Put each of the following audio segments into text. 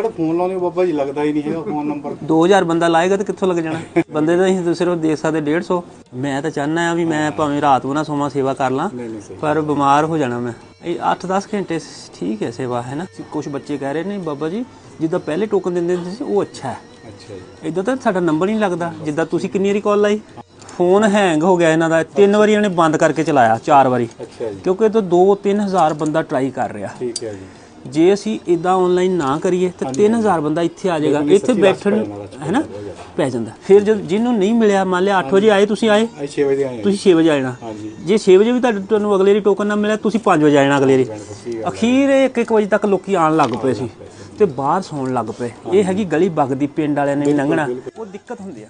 ਜਿਹੜਾ ਫੋਨ ਲਾਉਂਦੇ ਹੋ ਬਾਬਾ ਜੀ ਲੱਗਦਾ ਹੀ ਨਹੀਂ ਹੈਗਾ ਫੋਨ ਨੰਬਰ। 2000 ਬੰਦਾ ਲਾਏਗਾ ਤਾਂ ਕਿੱਥੋਂ ਲੱਗ ਜਾਣਾ? ਬੰਦੇ ਤਾਂ ਅਸੀਂ ਤਾਂ ਸਿਰਫ ਦੇਖ ਸਕਦੇ 150 ਮੈਂ ਤਾਂ ਚਾਹੁੰਦਾ ਆ ਵੀ ਮੈਂ ਭਾਵੇਂ ਰਾਤ ਨੂੰ ਨਾ ਸੋਵਾਂ ਸੇਵਾ ਕਰ ਲਾਂ ਨਹੀਂ ਨਹੀਂ ਸਹੀ। ਪਰ ਬਿਮਾਰ ਹੋ ਜਾਣਾ ਮੈਂ। ਇਹ 8-10 ਘੰਟੇ ਸ- ਠੀਕ ਹੈ ਸੇਵਾ ਹੈ ਨਾ? ਕੁਝ ਬੱਚੇ ਕਹਿ ਰਹੇ ਨੇ ਬਾਬਾ ਜੀ ਜਿੱਦਾਂ ਪਹਿਲੇ ਟੋਕਨ ਦਿੰਦੇ ਹੁੰਦੇ ਸੀ ਉਹ ਅੱਛਾ ਹੈ। ਅੱਛਾ ਜੀ। ਇਦਾਂ ਤਾਂ ਸਾਡਾ ਨੰਬਰ ਹੀ ਨਹੀਂ ਲੱਗਦਾ। ਜਿੱਦਾਂ ਤੁਸੀਂ ਕਿੰਨੀ ਵਾਰੀ ਕਾਲ ਲਾਈ? ਫੋਨ ਹੈਂਗ ਹੋ ਗਿਆ ਇਹਨਾਂ ਦਾ। ਤਿੰਨ ਵਾਰੀ ਇਹਨੇ ਬੰਦ ਕਰਕੇ ਚਲਾਇਆ ਚਾਰ ਵਾਰੀ। ਅੱਛਾ ਜੀ। ਕਿਉਂਕਿ ਇਹ ਤੋਂ 2-3000 ਬੰਦਾ ਟਰਾਈ ਕਰ ਰਿਹਾ। ਠੀਕ ਹੈ ਜੀ। ਜੇ ਅਸੀਂ ਇਦਾਂ ਆਨਲਾਈਨ ਨਾ ਕਰੀਏ ਤਾਂ 3000 ਬੰਦਾ ਇੱਥੇ ਆ ਜਾਏਗਾ ਇੱਥੇ ਬੈਠਣ ਹੈ ਨਾ ਪੈ ਜਾਂਦਾ। ਫਿਰ ਜਦ ਜਿਹਨੂੰ ਨਹੀਂ ਮਿਲਿਆ ਮੰਨ ਲਿਆ 8 ਵਜੇ ਆਏ ਤੁਸੀਂ ਆਏ ਅੱਜ 6 ਵਜੇ ਆਏ। ਤੁਸੀਂ 6 ਵਜੇ ਆ ਜਾਣਾ ਹਾਂਜੀ। ਜੇ 6 ਵਜੇ ਵੀ ਤੁਹਾਡੇ ਤੁਹਾਨੂੰ ਅਗਲੇ ਰੀ ਟੋਕਨ ਨਾ ਮਿਲਿਆ ਤੁਸੀਂ 5 ਵਜੇ ਆ ਜਾਣਾ ਅਗਲੇ ਗੱਲ ਅਖੀਰ 1-1 ਵਜੇ ਤੱਕ ਲੋਕੀ ਆਣ ਲੱਗ ਪਏ ਸੀ। ਤੇ ਬਾਹਰ ਸੌਣ ਲੱਗ ਪਏ। ਇਹ ਹੈਗੀ ਗਲੀ ਬਗਦੀ ਪਿੰਡ ਵਾਲਿਆਂ ਨੇ ਵੀ ਲੰਘਣਾ। ਉਹ ਦਿੱਕਤ ਹੁੰਦੀ ਆ।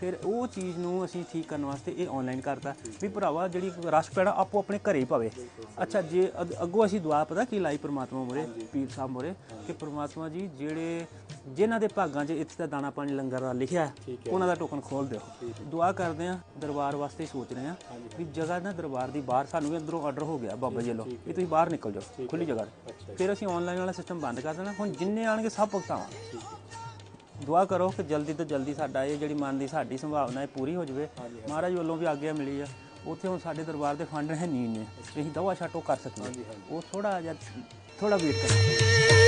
ਫਿਰ ਉਹ ਚੀਜ਼ ਨੂੰ ਅਸੀਂ ਠੀਕ ਕਰਨ ਵਾਸਤੇ ਇਹ ਆਨਲਾਈਨ ਕਰਤਾ ਵੀ ਭਰਾਵਾ ਜਿਹੜੀ ਰਸ਼ ਪੈਣਾ ਆਪੋ ਆਪਣੇ ਘਰੇ ਹੀ ਪਵੇ ਅੱਛਾ ਜੇ ਅੱਗ- ਅਸੀਂ ਦੁਆ ਪਤਾ ਕੀ ਲਾਈ ਪ੍ਰਮਾਤਮਾ ਮੋਰੇ ਪੀਰ ਸਾਹਿਬ ਮੋਰੇ ਕਿ ਪ੍ਰਮਾਤਮਾ ਜੀ ਜਿਹੜੇ ਜਿਨ੍ਹਾਂ ਦੇ ਭਾਗਾਂ 'ਚ ਇੱਥੇ ਦਾ ਦਾਣਾ ਪਾਣੀ ਲੰਗਰ ਦਾ ਲਿਖਿਆ ਉਹਨਾਂ ਦਾ ਟੋਕਨ ਖੋਲ ਦਿਓ। ਦੁਆ ਕਰਦੇ ਆ ਦਰਬਾਰ ਵਾਸਤੇ ਸੋਚ ਰਹੇ ਆ ਵੀ ਜਗ੍ਹਾ ਨਾ ਦਰਬਾਰ ਦੀ ਬਾਹਰ ਸਾਨੂੰ ਵੀ ਅੰਦਰੋਂ ਆਰਡਰ ਹੋ ਗਿਆ ਬਾਬਾ ਜੀ ਵੱਲੋਂ। ਵੀ ਤੁਸੀਂ ਬਾਹਰ ਨਿਕਲ ਜਾਓ ਖੁੱਲੀ ਜਗ੍ਹਾ। ਫਿਰ ਅਸੀਂ ਆਨਲਾਈਨ ਵਾਲਾ ਸਿਸਟਮ ਬੰਦ ਕਰ ਦੇਣਾ। ਹੁਣ ਜਿੰਨੇ ਆਣਗੇ ਸਭ ਭੁਗਤਾਵਾਂ। ਦੁਆ ਕਰੋ ਕਿ ਜਲਦੀ ਤੋਂ ਜਲਦੀ ਸਾਡਾ ਇਹ ਜਿਹੜੀ ਮਨ ਦੀ ਸਾਡੀ ਸੰਭਾਵਨਾ ਹੈ ਪੂਰੀ ਹੋ ਜਾਵੇ। ਮਹਾਰਾਜ ਵੱਲੋਂ ਵੀ ਆਗਿਆ ਮਿਲੀ ਆ। ਉੱਥੇ ਹੁਣ ਸਾਡੇ ਦਰਬਾਰ ਦੇ ਫੰਡ ਹੈ ਨਹੀਂ ਨੇ। ਅਸੀਂ ਦਵਾ ਛਾਟੋ ਕਰ ਸਕਦੇ ਹਾਂ। ਉਹ ਥੋੜਾ ਜਿਹਾ ਥੋੜਾ ਵੇਟ ਕਰੋ।